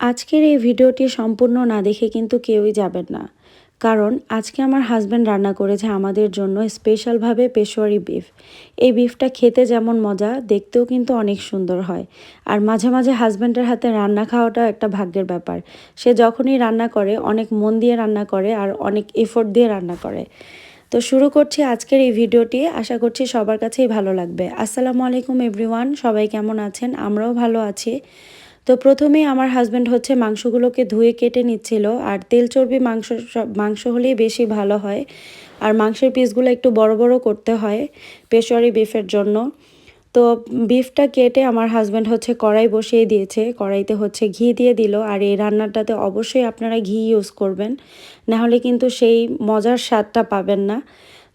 আজকের এই ভিডিওটি সম্পূর্ণ না দেখে কিন্তু কেউই যাবেন না। কারণ আজকে আমার হাজব্যান্ড রান্না করেছে আমাদের জন্য স্পেশালভাবে পেশোয়ারি বিফ এই বিফটা খেতে যেমন মজা, দেখতেও কিন্তু অনেক সুন্দর হয়। আর মাঝে মাঝে হাজব্যান্ডের হাতে রান্না খাওয়াটা একটা ভাগ্যের ব্যাপার। সে যখনই রান্না করে, অনেক মন দিয়ে রান্না করে আর অনেক এফোর্ট দিয়ে রান্না করে। তো শুরু করছি আজকের এই ভিডিওটি। আশা করছি সবার কাছেই ভালো লাগবে। আসসালামু আলাইকুম এভরিওয়ান সবাই কেমন আছেন? আমরাও ভালো আছি। তো প্রথমেই আমার হাজব্যান্ড হচ্ছে মাংসগুলোকে ধুয়ে কেটে নিচ্ছিল, আর তেল চর্বি মাংস মাংস হলেই বেশি ভালো হয়। আর মাংসের পিসগুলো একটু বড় বড় করতে হয় পেশোয়ারি বিফের জন্য। তো বিফটা কেটে আমার হাজব্যান্ড হচ্ছে কড়াই বসিয়ে দিয়েছে, কড়াইতে হচ্ছে ঘি দিয়ে দিল, আর এই রান্নাটাতে অবশ্যই আপনারা ঘি ইউজ করবেন। নাহলে কিন্তু সেই মজার স্বাদটা পাবেন না।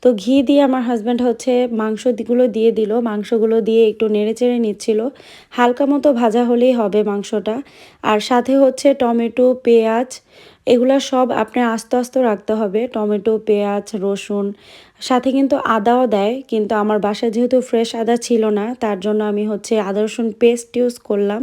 তো ঘি দিয়ে আমার হাজব্যান্ড হচ্ছে মাংসগুলো দিয়ে দিল, মাংসগুলো দিয়ে একটু নেড়ে চেড়ে নিচ্ছিল। হালকা মতো ভাজা হলেই হবে মাংসটা। আর সাথে হচ্ছে টমেটো, পেঁয়াজ, এগুলো সব আপনার আস্তে আস্তে রাখতে হবে। টমেটো, পেঁয়াজ, রসুন, সাথে কিন্তু আদাও দেয়, কিন্তু আমার বাসায় যেহেতু ফ্রেশ আদা ছিল না, তার জন্য আমি হচ্ছে আদা রসুন পেস্ট ইউজ করলাম।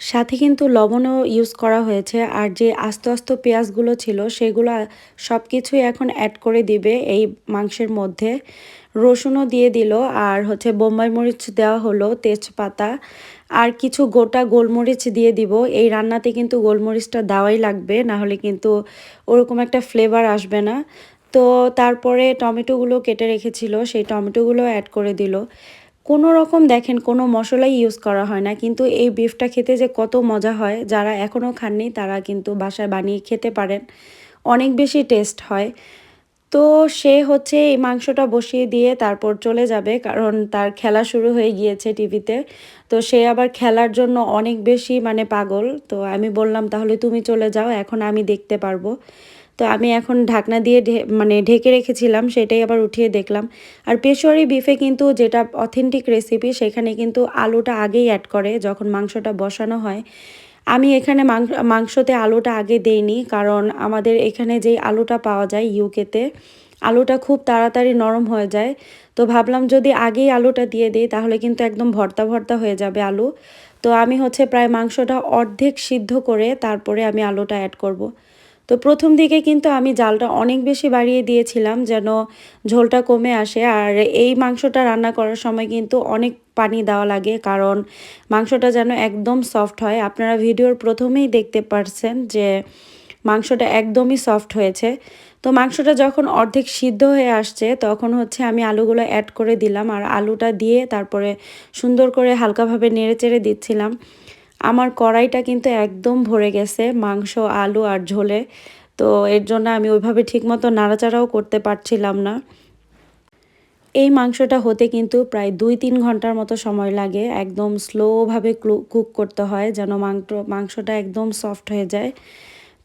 সাথে কিন্তু লবণও ইউজ করা হয়েছে। আর যে আস্ত আস্ত পেঁয়াজগুলো ছিল, সেগুলো সব কিছুই এখন অ্যাড করে দিবে এই মাংসের মধ্যে। রসুনও দিয়ে দিল, আর হচ্ছে বোম্বাই মরিচ দেওয়া হলো, তেজপাতা। আর কিছু গোটা গোলমরিচ দিয়ে দিব। এই রান্নাতে কিন্তু গোলমরিচটা দেওয়াই লাগবে, না হলে কিন্তু ওরকম একটা ফ্লেভার আসবে না। তো তারপরে টমেটোগুলো কেটে রেখেছিল, সেই টমেটোগুলো অ্যাড করে দিল। কোনো রকম দেখেন, কোনো মশলাই ইউজ করা হয় না। কিন্তু এই বিফটা খেতে যে কত মজা হয়, যারা এখনও খাননি তারা কিন্তু বাসায় বানিয়ে খেতে পারেন। অনেক বেশি টেস্ট হয়। তো সে হচ্ছে এই মাংসটা বসিয়ে দিয়ে তারপর চলে যাবে, কারণ তার খেলা শুরু হয়ে গিয়েছে টিভিতে তো সে আবার খেলার জন্য অনেক বেশি মানে পাগল। তো আমি বললাম, তাহলে তুমি চলে যাও, এখন আমি দেখতে পারব। তো আমি এখন ঢাকনা দিয়ে মানে ঢেকে রেখেছিলাম, সেটাই আবার উঠিয়ে দেখলাম। আর পেশোয়ারি বিফে কিন্তু যেটা অথেন্টিক রেসিপি সেখানে কিন্তু আলুটা আগেই অ্যাড করে যখন মাংসটা বসানো হয়। আমি এখানে মাংসতে আলুটা আগে দেইনি, কারণ আমাদের এখানে যেই আলুটা পাওয়া যায় ইউকেতে আলুটা খুব তাড়াতাড়ি নরম হয়ে যায়। তো ভাবলাম যদি আগেই আলুটা দিয়ে দিই, তাহলে কিন্তু একদম ভর্তা ভর্তা হয়ে যাবে আলু। তো আমি হচ্ছে প্রায় মাংসটা অর্ধেক সিদ্ধ করে তারপরে আমি আলুটা অ্যাড করব। তো প্রথম দিকে কিন্তু আমি জালটা অনেক বেশি বাড়িয়ে দিয়েছিলাম যেন ঝোলটা কমে আসে। আর এই মাংসটা রান্না করার সময় কিন্তু অনেক পানি দেওয়া লাগে কারণ মাংসটা যেন একদম সফট হয়। আপনারা ভিডিওর প্রথমেই দেখতে পারছেন যে মাংসটা একদমই সফট হয়েছে। তো মাংসটা যখন অর্ধেক সিদ্ধ হয়ে আসছে তখন হচ্ছে আমি আলুগুলো অ্যাড করে দিলাম। আর আলুটা দিয়ে তারপরে সুন্দর করে হালকাভাবে নেড়ে চেড়ে দিচ্ছিলাম। আমার কড়াইটা কিন্তু একদম ভরে গেছে, মাংস, আলু আর ঝোলে। তো এর জন্য আমি ওইভাবে ঠিকমতো নাড়াচাড়াও করতে পারছিলাম না। এই মাংসটা হতে কিন্তু প্রায় দুই তিন ঘণ্টার মতো সময় লাগে। একদম স্লোভাবে কুক করতে হয় যেন মাংস মাংসটা একদম সফট হয়ে যায়।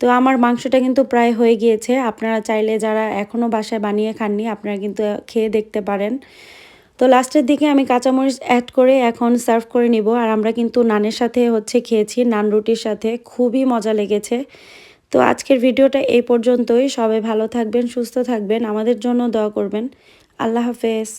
তো আমার মাংসটা কিন্তু প্রায় হয়ে গিয়েছে। আপনারা চাইলে যারা এখনও বাসায় বানিয়ে খাননি, আপনারা কিন্তু খেয়ে দেখতে পারেন। তো লাস্টের দিকে আমি কাঁচামরিচ অ্যাড করে এখন সার্ভ করে নিব। আর আমরা কিন্তু নানের সাথে হচ্ছে খেয়েছি, নান রুটির সাথে। খুবই মজা লেগেছে। তো আজকের ভিডিওটা এই পর্যন্তই। সবাই ভালো থাকবেন, সুস্থ থাকবেন। আমাদের জন্য দোয়া করবেন। আল্লাহ হাফেজ।